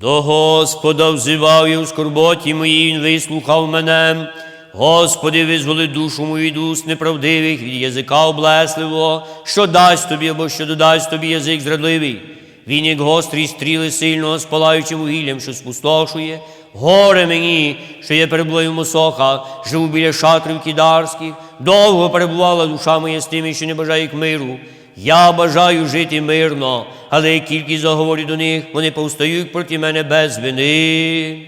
До Господа взивав я у скорботі моїй, Він вислухав мене. Господи, визволи душу мою від неправдивих, від язика облесливого, що дасть тобі або що додасть тобі язик зрадливий. Він, як гострі стріли сильного, спалаючи вугіллям, що спустошує. Горе мені, що я перебуваю в мосоха, живу біля шатрів кідарських, довго перебувала душа моя з тими, що не бажають миру. Я бажаю жити мирно, але тільки заговорю до них, вони повстають проти мене без вини.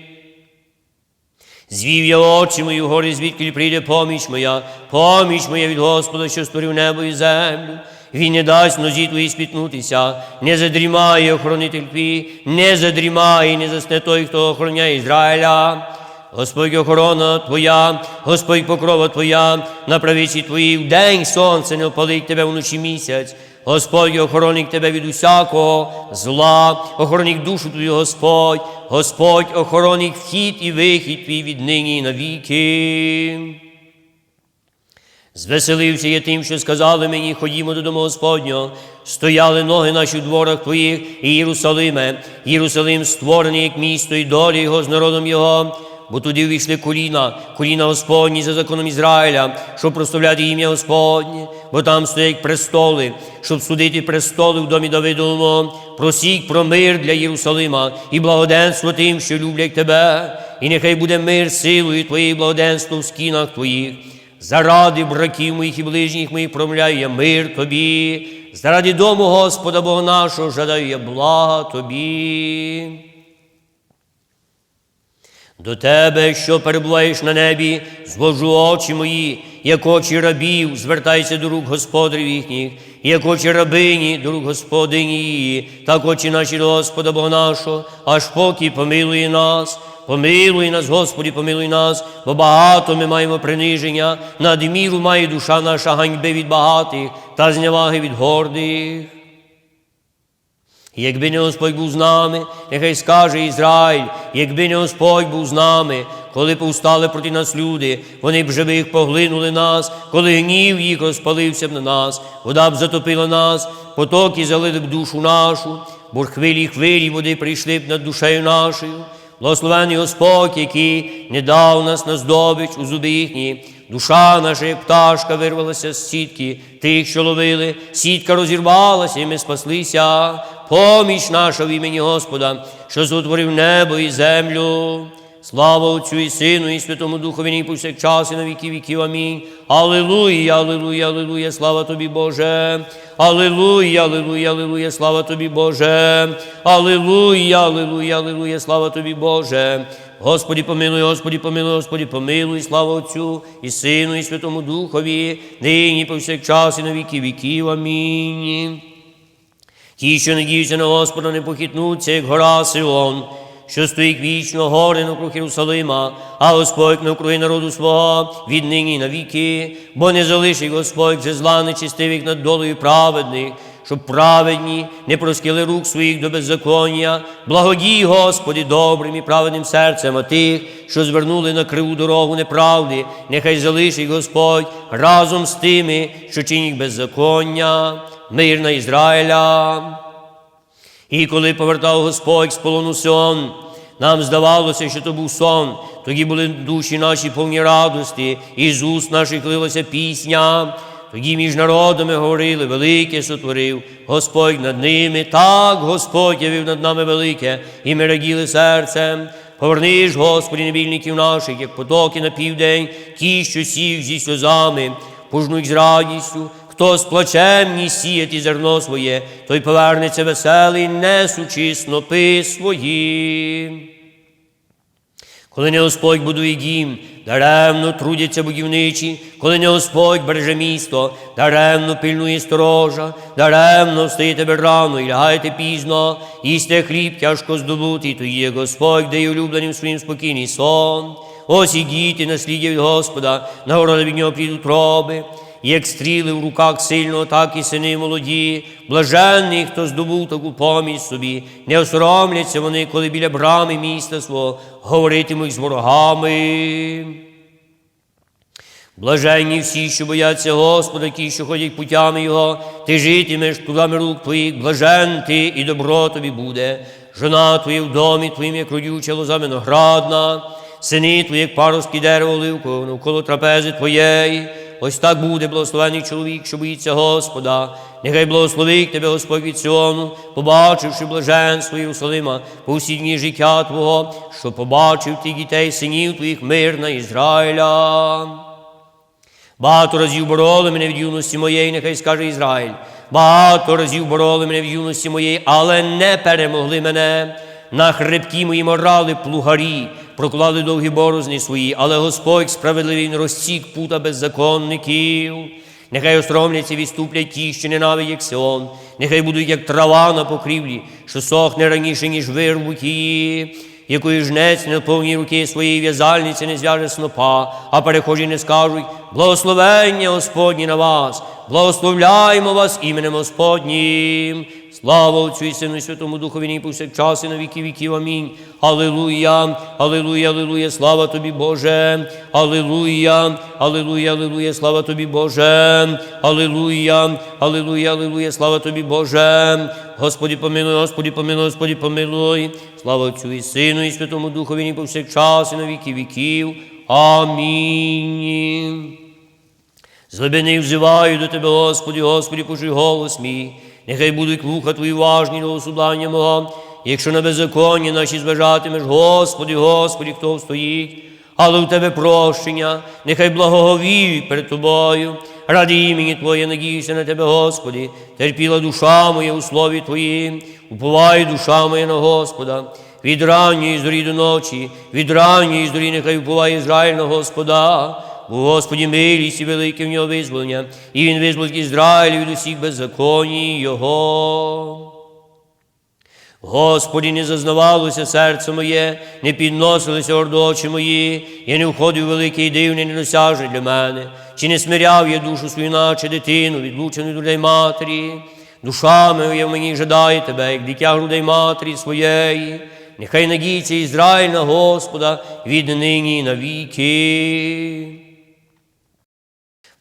Звів я очі мої гори, звідки прийде поміч моя, поміч моя від Господа, що створив небо і землю. Він не дасть нозі твої спітнутися, не задрімає охоронитель твій, не задрімає, і не засне той, хто охороняє Ізраїля. Господь охорона Твоя, Господь покрова Твоя, на правиці Твоїй день сонце не опалить тебе вночі місяць. Господь охоронить тебе від усякого зла, охоронить душу твою, Господь, Господь охоронить вхід і вихід твій від нині і навіки. Звеселився я тим, що сказали мені, ходімо додому Господнього. Стояли ноги наші в дворах твоїх, і Єрусалиме, Єрусалим створений як місто, і доля його з народом його. Бо туди війшли коліна, коліна Господні за законом Ізраїля, щоб прославляти ім'я Господнє, бо там стоять престоли, щоб судити престоли в домі Давидовому. Просіть про мир для Єрусалима і благоденство тим, що люблять тебе, і нехай буде мир силою Твоєї благоденство в скінах Твоїх. Заради браків моїх і ближніх моїх промовляю я мир тобі, заради дому Господа Бога нашого жадаю я блага тобі. До тебе, що перебуваєш на небі, звожу очі мої, як очі рабів, звертайся до рук господарів їхніх, як очі рабині до рук господині її, так очі наші до Господа Бога нашого, аж поки помилує нас. Помилуй нас, Господи, помилуй нас, бо багато ми маємо приниження, надміру має душа наша ганьби від багатих та зневаги від гордих. Якби не Господь був з нами, нехай скаже Ізраїль, якби не Господь був з нами, коли повстали проти нас люди, вони б живих поглинули нас, коли гнів їх розпалився б на нас, вода б затопила нас, потоки залили б душу нашу, бо хвилі хвилі води прийшли б над душею нашою. Благословений Господь, який не дав нас на здобич у зуби їхні. Душа наша, як пташка, вирвалася з сітки тих, що ловили, сітка розірвалася, і ми спаслися. Поміч наша в імені Господа, що зутворив небо і землю. Слава Отцю і Сину, і Святому Духові, і повсякчас, і на віки віків. Амінь. Аллилуйя, аллилуйя, аллилуйя, слава тобі, Боже. Аллилуйя, аллилуйя, аллилуйя, слава тобі, Боже. Аллилуйя, аллилуйя, аллилуйя, слава тобі, Боже. Господі помилуй, Господі помилуй, Господі помилуй, слава Отцю і Сину, і Святому Духові, нині повсякчас, і на віки віків. Амінь. Ті, що надіються на Господа, не похитнуться, як гора Сион, що стоїть вічно гори навкруг Єрусалима, а Господь навкруги народу свого віднині навіки, бо не залишить Господь вже зла нечистивих над долею праведних, щоб праведні не проскили рук своїх до беззаконня, благодій, Господи, добрим і праведним серцем, а тих, що звернули на криву дорогу неправди, нехай залишить Господь разом з тими, що чинять беззаконня, мир на Ізраїля. І коли повертав Господь з полону сон, нам здавалося, що то був сон, тоді були душі наші повні радості, і з уст наших лилася пісня. Тоді між народами говорили, велике сотворив Господь над ними, так Господь явив над нами велике, і ми раділи серцем. Поверни ж, Господи, невільників наших, як потоки на південь, ті, що сів зі сльозами, пожнуть з радістю, Хто з плачем ні сіяти зерно своє, той повернеться веселий, несучи снопи свої. Коли не Господь будує дім, даремно трудяться будівничі, коли не Господь береже місто, даремно пильнує сторожа, даремно встає тебе рано і лягаєте пізно, їсте хліб тяжко здобутий, то є Господь, дає улюбленим своїм спокійний сон. Ось і діти, насліддя від Господа, нагорода від нього прийдуть роби як стріли в руках сильного, так і сини молоді, блаженний, хто здобув таку поміч собі, не осоромляться вони, коли біля брами міста свого говоритимуть з ворогами. Блаженні всі, що бояться Господа, ті, що ходять путями Його, ти житимеш плодами рук твоїх, блажен ти і добро тобі буде. жона твоя в домі твоїм, як родюча лоза виноградна, сини твої, як паростки дерево оливкового, навколо трапези твоєї. Ось так буде благословений чоловік, що боїться Господа. Нехай благословить тебе Господь від Сіону, побачивши блаженство Єрусалима по всі дні життя Твого, що побачив ти дітей, синів твоїх мир на Ізраїля. Багато разів бороли мене в юності моєї, нехай скаже Ізраїль. Багато разів бороли мене в юності моєї, але не перемогли мене. На хребті мої морали плугарі, проклали довгі борозни свої, але Господь справедливий він розсік пута беззаконників. Нехай остромляться відступлять ті, що ненавидять Сион, нехай будуть як трава на покрівлі, що сохне раніше, ніж вирвуть її якої жнець не повні руки своєї в'язальниці не зв'яже снопа, а перехожі не скажуть благословення Господні на вас, благословляємо вас іменем Господнім. Слава Отцю і Сину і Святому Духові, нині повсякчас і на віки віків. Амінь. Аллилуйя, аллилуйя, аллилуйя, слава тобі, Боже. Аллилуйя, аллилуйя, аллилуйя, слава тобі, Боже. Аллилуйя, аллилуйя, аллилуйя, слава тобі, Боже. Господи, помилуй, Господи, помилуй, Господи, помилуй. Слава Отцю і Сину і Святому Духові, нині повсякчас і на віки віків. Амінь. З глибини взиваю до Тебе, Господи, Господи, пожи голос мій. Нехай будуть вуха Твої важні до осудання мого. Якщо на беззаконні наші зважатимеш, Господи, Господи, хто стоїть, але у Тебе прощення, нехай благоговіють перед Тобою. Ради імені Твоє надіюся на Тебе, Господи, терпіла душа моя у слові Твоїм, уповає душа моя на Господа. Від ранньої зорі до ночі, від ранньої зорі нехай уповає Ізраїль на Господа. Господі милість і велике в нього визволення, і він визволить Ізраїль від усіх беззаконій Його. Господі, не зазнавалося серце моє, не підносилися ордочі мої, я не входив великий дивний, недосяжний для мене, чи не смиряв я душу свою, наче дитину, відлучену від грудей матері. Душа моя в мені жадає тебе, як дитя грудей матері своєї. Нехай надіється Ізраїль на Господа від нині навіки.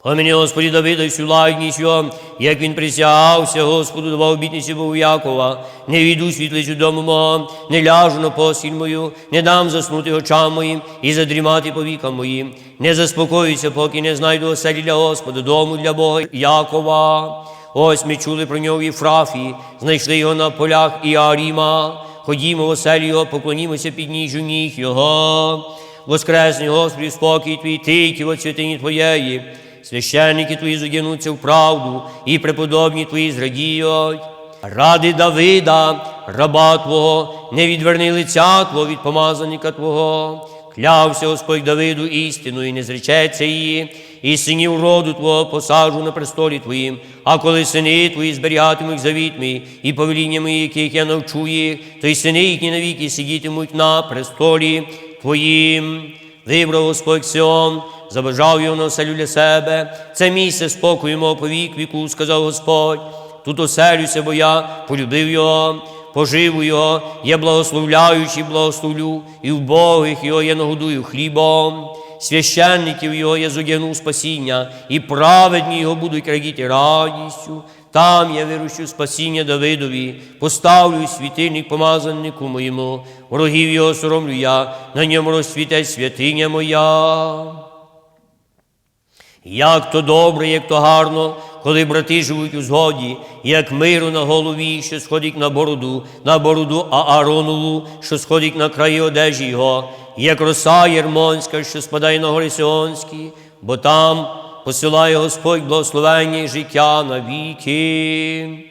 Поміни, Господі Давида всю лагідність його, як він присягався, Господу давав обітниці Богу Якова, не війду світлицю дому мого, не ляжу на постіль мою, не дам заснути очам моїм і задрімати повікам моїм, не заспокоюся, поки не знайду оселі для Господа, дому для Бога Якова. Ось ми чули про нього в Єфрафії, знайшли його на полях Іаріма. Ходімо в оселі його, поклонімося під ніжу ніг його. Воскресний Господи, спокій твій, тільки в святині Твоєї. Священники твої зодягнуться в правду, і преподобні твої зрадіють. Ради Давида, раба Твого, не відверни лиця Твого від помазаника Твого. Клявся Господь Давиду істину і не зречеться її, і синів роду Твого посаджу на престолі Твоїм. А коли сини Твої зберігатимуть завіт мій і повеліннями, яких я навчу їх, то й сини їхні навіки сидітимуть на престолі Твоїм. Вибрав Господь Сіон, забажав його на оселю для себе. Це місце спокою мого по вік віку, сказав Господь. Тут оселюся, бо я полюбив його, поживу його, я благословляючи, благословлю, і вбогих його я нагодую хлібом. Священників його я зодягну спасіння, і праведні його будуть радіти радістю. Там я вирощу спасіння Давидові, поставлю світильник помазаннику моєму, ворогів його соромлю я, на ньому розсвітить святиня моя. Як то добре, як то гарно, коли брати живуть у згоді, як миру на голові, що сходить на бороду, на бороду Ааронову, що сходить на краї одежі його, як роса Єрмонська, що спадає на гори Сіонські, бо там посилає Господь благословення і життя на віки.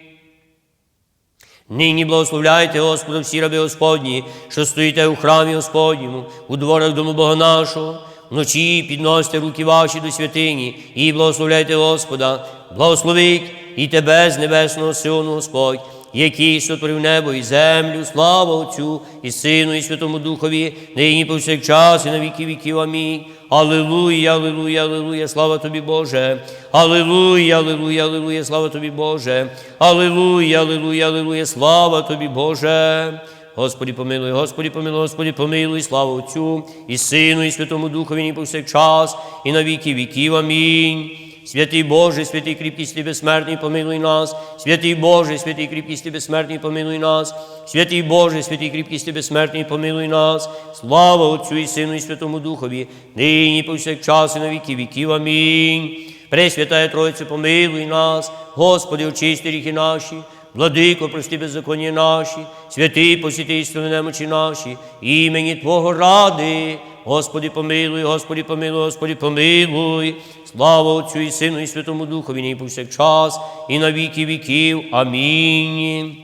Нині благословляйте Господа всі раби Господні, що стоїте у храмі Господньому, у дворах дому Бога нашого. Вночі підносите руки ваші до святині і благословляйте Господа, благословить і тебе з небесного Сину Господь, який сотворив небо і землю, слава Отцю і Сину, і Святому Духові, нині повсякчас, і на віки віків. Амінь. Аллилуйя, аллилуйя, аллилуйя, слава тобі, Боже. Аллилуйя, аллилуйя, аллилуйя, слава тобі, Боже. Аллилуйя, аллилуйя, аллилуйя, слава тобі, Боже. Господи, помилуй, Господи, помилуй, Господи, помилуй, слава Отцю і Сину, і Святому Духові, і повсякчас, і на віки віків. Амінь. Святий Боже, святий кріпкісний безсмертний, помилуй нас, святий Боже, святий кріпкісний безсмертний, помилуй нас, святий Боже, святий кріпкісний безсмертний, помилуй нас, слава Отцю і Сину, і Святому Духові, нині повсякчас і на віки віків. Амінь. Пресвятая Тройця, помилуй нас, Господи, очисти ріхи наші, Владико, прости беззаконня наші, святий посіти істини немочі наші, імені Твого ради. Господи, помилуй, Господи, помилуй, Господи, помилуй. Слава Отцю і Сину, і Святому Духові, нині повсякчас, і на віки віків. Амінь.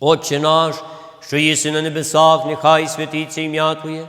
Отче наш, що єси на небесах, нехай святиться ім'я Твоє,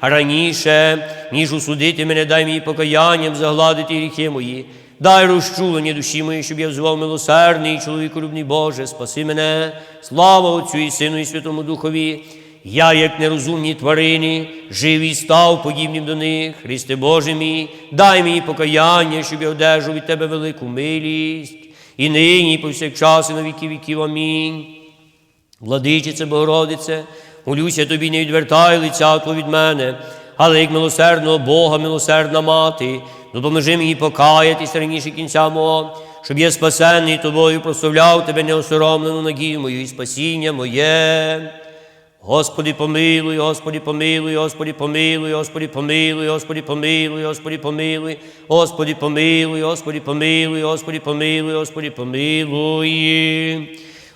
раніше, ніж усудити мене, дай мені покаянням загладити гріхи мої. Дай розчулення душі моєї, щоб я взивав милосердний чоловіколюбний Боже, спаси мене, слава Отцю і Сину, і Святому Духові. Я, як нерозумні тварини, жив і став подібним до них. Христе Боже мій, дай мені покаяння, щоб я одержав від Тебе велику милість. І нині, і повсякчас, і на віки віків. Амінь. Владичице Богородице, молюся тобі, не відвертай лиця Твого від мене, але як милосердного Бога, милосердна мати, допоможи мені покаятись раніше кінця мого, щоб я спасенний тобою прославляв тебе неосоромлену надію мою і спасіння моє. Господи, помилуй, Господи, помилуй, Господи, помилуй, Господи, помилуй, Господи, помилуй, Господи, помилуй, Господи, помилуй, Господи, помилуй, Господи, помилуй, Господи, помилуй.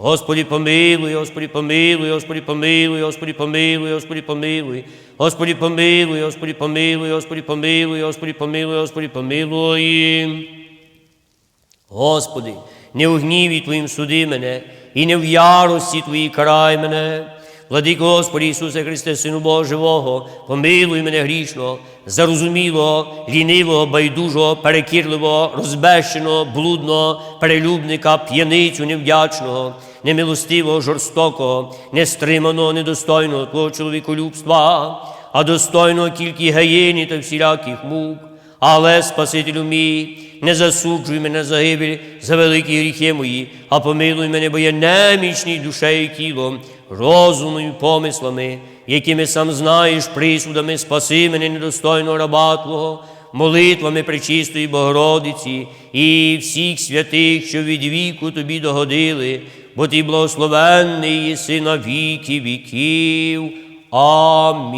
Господи, помилуй, Господи, помилуй, Господи, помилуй, Господи, помилуй, Господи, помилуй. Господи, помилуй, Господи, помилуй, Господи, помилуй, Господи, помилуй, Господи, помилуй. Господи, не в гніві Твоїм суди мене, і не в ярості Твоїй карай мене. Владико Господи Ісусе Христе, Сину Бога помилуй мене грішного, зарозумілого, лінивого, байдужого, перекірливого, розбещеного, блудного, перелюбника, п'яницю невдячного, немилостивого, жорстокого, нестриманого, недостойного Твого чоловіколюбства, а достойного тільки геєні та всіляких мук. Але, Спасителю мій, не засуджуй мене за гибель за великі гріхи мої, а помилуй мене, бо я немічний душею і тілом, розумом і помислами, якими сам знаєш присудами, спаси мене недостойного раба Твого, молитвами пречистої Богородиці і всіх святих, що від віку тобі догодили, бо ти благословенний єси на віки віків. Амінь.